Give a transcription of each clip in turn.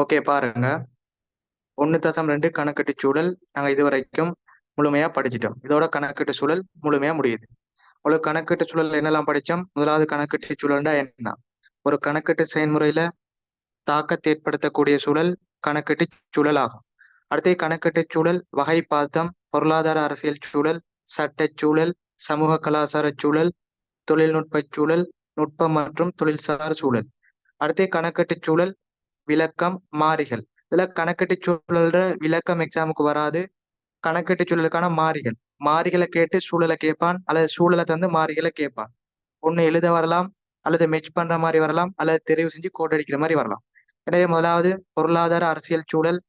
Okay பாருங்க. ஒன்று தசம் ரெண்டு கணக்கெட்டு சூழல். நாங்கள் இது வரைக்கும் முழுமையாக படிச்சிட்டோம். இதோட கணக்கெட்டு சூழல் முழுமையாக முடியுது. அவ்வளோ கணக்கெட்டு சூழல் என்னெல்லாம் படித்தோம் முதலாவது கணக்கெட்டு சூழல்னா என்ன? ஒரு கணக்கெட்டு செயல்முறையில் தாக்கத்தை ஏற்படுத்தக்கூடிய சூழல் கணக்கெட்டு சூழல் ஆகும் அடுத்து கணக்கெட்டு சூழல் வகை பார்த்தம் பொருளாதார அரசியல் சூழல் சட்ட சூழல் சமூக கலாச்சார சூழல் தொழில்நுட்ப சூழல் நுட்பம் மற்றும் தொழில்சார் சூழல். அடுத்து கணக்கெட்டு சூழல் விளக்கம் மாறிகள். இதுல கணக்கெட்டு சூழல்ற விளக்கம் எக்ஸாமுக்கு வராது. கணக்கெட்டு சூழலுக்கான மாறிகள். மாறிகளை கேட்டு சூழலை கேட்பான் அல்லது சூழலை தந்து மாறிகளை கேட்பான். ஒண்ணு எழுத வரலாம் அல்லது மெச் பண்ற மாதிரி வரலாம் அல்லது தெரிவு செஞ்சு கோட் அடிக்கிற மாதிரி வரலாம். எனவே முதலாவது பொருளாதார அரசியல் சூழல்.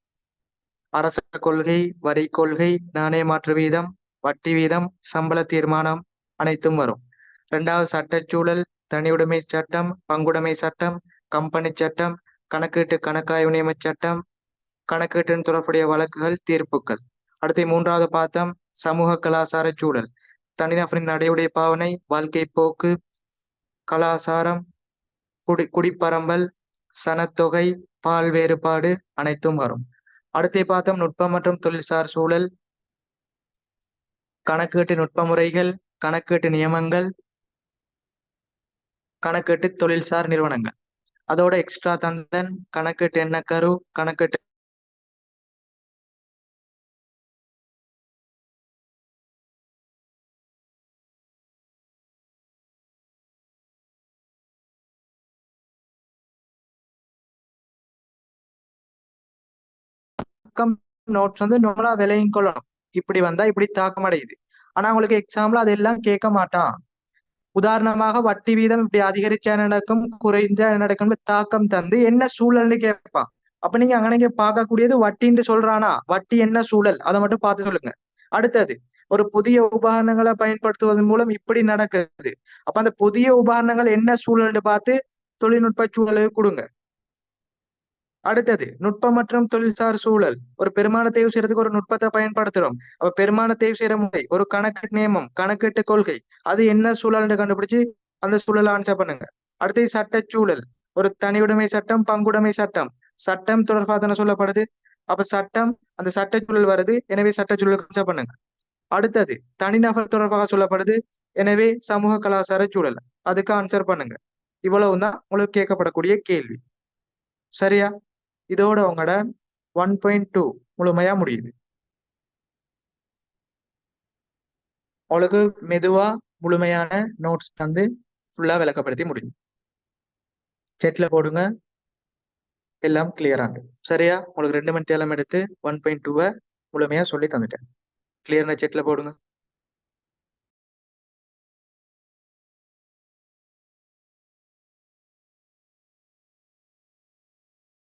அரச கொள்கை வரி கொள்கை நாணய மாற்று வீதம் வட்டி வீதம் சம்பள தீர்மானம் அனைத்தும் வரும். இரண்டாவது சட்டச்சூழல் தனியுடைமை சட்டம் பங்குடைமை சட்டம் கம்பெனி சட்டம் கணக்கீட்டு கணக்காய்வு நியமச் சட்டம் கணக்கீட்டின் தொடர்புடைய வழக்குகள் தீர்ப்புகள். அடுத்து மூன்றாவது பார்த்தம் சமூக கலாச்சார சூழல். தனிநபரின் நடையுடைய பாவனை வாழ்க்கை போக்கு கலாச்சாரம் குடி குடிப்பரம்பல் சனத்தொகை பால் வேறுபாடு அனைத்தும் வரும். அடுத்து பார்த்தோம் நுட்பம் மற்றும் தொழில்சார் சூழல். கணக்கீட்டு நுட்ப முறைகள் கணக்கீட்டு நியமங்கள் கணக்கீட்டு தொழில்சார் நிறுவனங்கள். அதோட எக்ஸ்ட்ரா தந்தன் கணக்குட்டு என்ன கரு கணக்கீட்டு நோட்ஸ் வந்து நம்மளா விலையும் கொள்ளணும். இப்படி வந்தா இப்படி தாக்கம் அடையுது ஆனா உங்களுக்கு எக்ஸாம்ல அதெல்லாம் கேட்க மாட்டான். உதாரணமாக வட்டி வீதம் இப்படி அதிகரிச்சா நடக்கும்? குறைஞ்சா நடக்கும்? தாக்கம் தந்து என்ன சூழல்னு கேட்பான். அப்ப நீங்க அங்க பார்க்கக்கூடியது வட்டின்னு சொல்றானா? வட்டி என்ன சூழல்? அதை மட்டும் பார்த்து சொல்லுங்க. அடுத்தது ஒரு புதிய உபகரணங்களை பயன்படுத்துவதன் மூலம் இப்படி நடக்குது அப்ப அந்த புதிய உபகரணங்கள் என்ன சூழல்னு பார்த்து தொழில்நுட்ப சூழலை கொடுங்க. அடுத்தது நுட்பம் மற்றும் தொழில்சார் சூழல். ஒரு பெருமான தேர்வு செய்யறதுக்கு ஒரு நுட்பத்தை பயன்படுத்துறோம். அப்ப பெருமான தேர்வு செய்யற முறை ஒரு கணக்கு நியமம் கணக்கெட்டு கொள்கை அது என்ன சூழல்னு கண்டுபிடிச்சு அந்த சூழலை ஆன்சர் பண்ணுங்க. அடுத்தது சட்ட சூழல். ஒரு தனியுடைமை சட்டம் பங்குடைமை சட்டம். சட்டம் தொடர்பாக தானே சொல்லப்படுது? அப்ப சட்டம் அந்த சட்டச்சூழல் சூழல் வருது. எனவே சட்டச்சூழல் சூழல் ஆன்சர் பண்ணுங்க. அடுத்தது தனிநபர் தொடர்பாக சொல்லப்படுது. எனவே சமூக கலாச்சார சூழல். அதுக்கு ஆன்சர் பண்ணுங்க. இவ்வளவுதான் உங்களுக்கு கேட்கப்படக்கூடிய கேள்வி. சரியா? இதோட உங்களோட ஒன் பாயிண்ட் டூ முழுமையா முடியுது. உங்களுக்கு மெதுவா முழுமையான நோட்ஸ் தந்து ஃபுல்லா விளக்கப்படுத்தி முடியும். செட்ல போடுங்க. எல்லாம் கிளியராங்க சரியா? உங்களுக்கு ரெண்டு மணி தேலம் எடுத்து ஒன் பாயிண்ட் டூவை முழுமையா சொல்லி தந்துட்டேன். கிளியர்னா செட்ல போடுங்க.